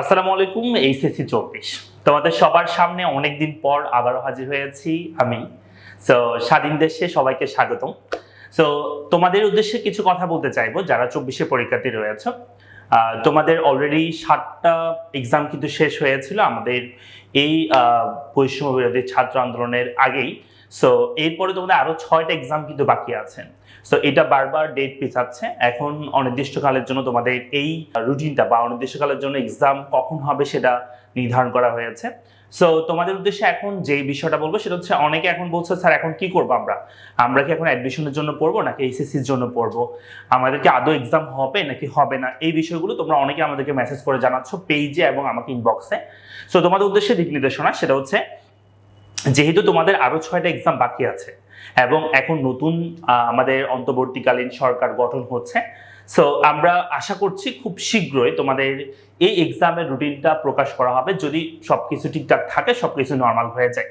আসসালামু আলাইকুম এইচএসসি চব্বিশ। তোমাদের সবার সামনে অনেকদিন পর আবারও হাজির হয়েছি আমি। সো স্বাধীন দেশে সবাইকে স্বাগতম। সো তোমাদের উদ্দেশ্যে কিছু কথা বলতে চাইব, যারা চব্বিশে পরীক্ষার্থী রয়েছে। তোমাদের অলরেডি সাতটা এক্সাম কিন্তু শেষ হয়েছিল। আমাদের এই বৈষম্য বিরোধী ছাত্র আন্দোলনের আগেই। সো এরপরে তোমাদের আরও ছয়টা এক্সাম কিন্তু বাকি আছে। সো এটা বারবার ডেট পিছাচ্ছে। এখন অনির্দিষ্টকালের জন্য তোমাদের এই রুটিনটা বা অনির্দিষ্টকালের জন্য এক্সাম কখন হবে সেটা নির্ধারণ করা হয়েছে। সো তোমাদের উদ্দেশ্যে এখন যে বিষয়টা বলব সেটা হচ্ছে অনেকে এখন বলছে, স্যার, এখন কি করব আমরা? আমরা কি এখন অ্যাডমিশনের জন্য পড়ব নাকি এইচএসসির জন্য পড়ব? আমাদেরকে আদৌ এক্সাম হবে নাকি হবে না? এই বিষয়গুলো তোমরা অনেকে আমাদেরকে মেসেজ করে জানাচ্ছ পেজে এবং আমাকে ইনবক্সে সো তোমাদের উদ্দেশ্যে দিক নির্দেশনা সেটা হচ্ছে, যেহেতু তোমাদের আরও ছয়টা এক্সাম বাকি আছে এবং এখন নতুন আমাদের অন্তর্বর্তীকালীন সরকার গঠন হচ্ছে। সো আমরা আশা করছি খুব শীঘ্রই তোমাদের এই এক্সামের রুটিনটা প্রকাশ করা হবে। যদি সবকিছু ঠিকঠাক থাকে, সবকিছু নর্মাল হয়ে যায়।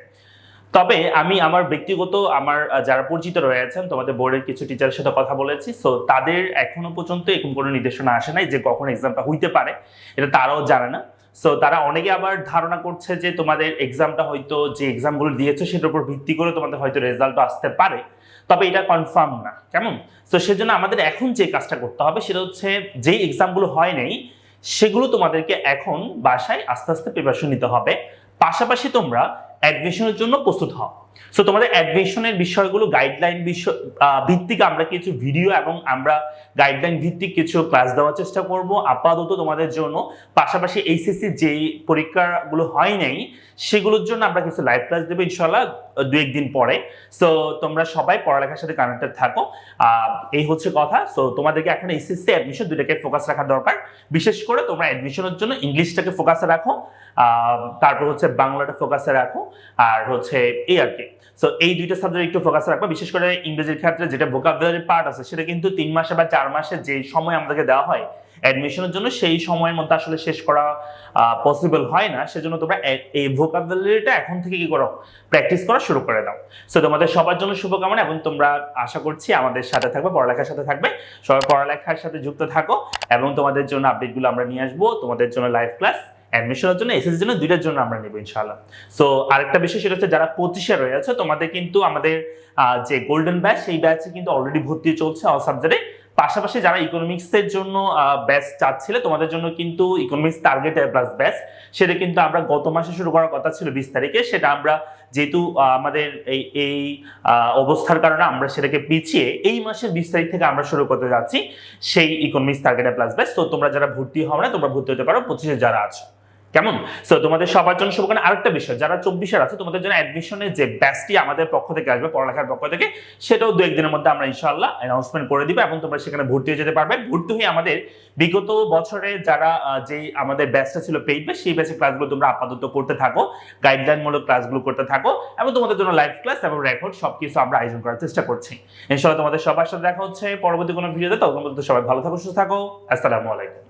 তবে আমি আমার ব্যক্তিগত, আমার যারা পরিচিত রয়েছেন তোমাদের বোর্ডের কিছু টিচারের সাথে কথা বলেছি। সো তাদের এখনও পর্যন্ত এরকম কোনো নির্দেশনা আসে নাই যে কখন এক্সামটা হইতে পারে। এটা তারাও জানে না। সো তারা অনেকে আবার ধারণা করছে যে তোমাদের এক্সামটা হয়তো যে এক্সামগুলো দিয়েছে সেটার উপর ভিত্তি করে তোমাদের হয়তো রেজাল্ট আসতে পারে। তবে এটা কনফার্ম না, কেমন? সো সেজন্য আমাদের এখন যে কাজটা করতে হবে সেটা হচ্ছে যে এক্সামগুলো হয় নাই, সেগুলো তোমাদেরকে এখন বাসায় আস্তে আস্তে প্রিপারেশন নিতে হবে। পাশাপাশি তোমরা অ্যাডমিশনের জন্য প্রস্তুত হও। সো তোমাদের অ্যাডমিশনের বিষয়গুলো গাইডলাইন বিষয় ভিত্তিক আমরা কিছু ভিডিও এবং আমরা গাইডলাইন ভিত্তিক কিছু ক্লাস দেওয়ার চেষ্টা করব। আপাতত তোমাদের জন্য। পাশাপাশি এইচএসসি যে পরীক্ষাগুলো হয় নাই, সেগুলোর জন্য আমরা কিছু লাইভ ক্লাস দেবো ইনশাল্লাহ দু একদিন পরে। সো তোমরা সবাই পড়ালেখার সাথে কানেক্টেড থাকো। এই হচ্ছে কথা। সো তোমাদেরকে এখন এইচএসসি অ্যাডমিশন দুটাকে ফোকাস রাখা দরকার। বিশেষ করে তোমরা অ্যাডমিশনের জন্য ইংলিশটাকে ফোকাসে রাখো। তারপর হচ্ছে বাংলাটা ফোকাসে রাখো। আর হচ্ছে এই আর কি সো এই দুইটা সাবজেক্ট একটু ফোকাস রাখবা। বিশেষ করে ইংরেজির ক্ষেত্রে যেটা ভোকাবুলারি পার্ট আছে, সেটা কিন্তু তিন মাসে বা চার মাসে যে সময় আমাদেরকে দেওয়া হয় অ্যাডমিশনের জন্য সেই সময়ের মধ্যে আসলে শেষ করা পসিবল হয় না। সেজন্য তোমরা এই ভোকাবুলারিটা এখন থেকে কি করো? প্র্যাকটিস করা শুরু করে দাও। সো তোমাদের সবার জন্য শুভকামনা এবং তোমরা আশা করছি আমাদের সাথে থাকবে, পড়ালেখার সাথে থাকবে। সবাই পড়ালেখার সাথে যুক্ত থাকো এবং তোমাদের জন্য আপডেটগুলো আমরা নিয়ে আসব, তোমাদের জন্য লাইভ ক্লাস অ্যাডমিশনের জন্য এসএসসির জন্য দুইটার জন্য আমরা নেব ইনশাআল্লাহ। সো আরেকটা বিষয় সেটা হচ্ছে যারা পঁচিশে রয়েছে, তোমাদের কিন্তু আমাদের যে গোল্ডেন ব্যাচ সেই ব্যাচে কিন্তু অলরেডি ভর্তি চলছে অল সাবজেক্টে পাশাপাশি যারা ইকোনমিক্সের জন্য ব্যাচ চাচ্ছিলে, তোমাদের জন্য কিন্তু ইকোনমিক্স টার্গেট প্লাস ব্যাচ সেটা কিন্তু আমরা গত মাসে শুরু করার কথা ছিল বিশ তারিখে। সেটা আমরা যেহেতু আমাদের এই এই অবস্থার কারণে আমরা সেটাকে পিছিয়ে এই মাসের বিশ তারিখ থেকে আমরা শুরু করতে যাচ্ছি, সেই ইকোনমিক্স টার্গেট প্লাস ব্যাচ তো তোমরা যারা ভর্তি হবে না, তোমরা ভর্তি হতে পারো, পঁচিশে যারা আছো। কেমন? সো তোমাদের সবার জন্য শুভকামনা। আরেকটা বিষয়, যারা চব্বিশের আছে, তোমাদের জন্য অ্যাডমিশনের যে ব্যাচটি আমাদের পক্ষ থেকে আসবে, পড়ালেখার পক্ষ থেকে, সেটাও দু একদিনের মধ্যে আমরা ইনশাল্লাহ অ্যানাউন্সমেন্ট করে দিব এবং তোমরা সেখানে ভর্তি হয়ে যেতে পারবে। ভর্তি হয়ে আমাদের বিগত বছরে যারা যে আমাদের ব্যাচটা ছিল পেইড ব্যাচ সেই ব্যাচের ক্লাসগুলো তোমরা আপাতত করতে থাকো গাইডলাইন মূলক ক্লাসগুলো করতে থাকো এবং তোমাদের জন্য লাইভ ক্লাস এবং রেকর্ড সবকিছু আমরা আয়োজন করার চেষ্টা করছি। ইনশাল্লাহ তোমাদের সবার সাথে দেখা হচ্ছে পরবর্তী কোনো ভিডিওতে তখন পর্যন্ত সবাই ভালো থাকো, সুস্থ থাকো। আসসালামু আলাইকুম।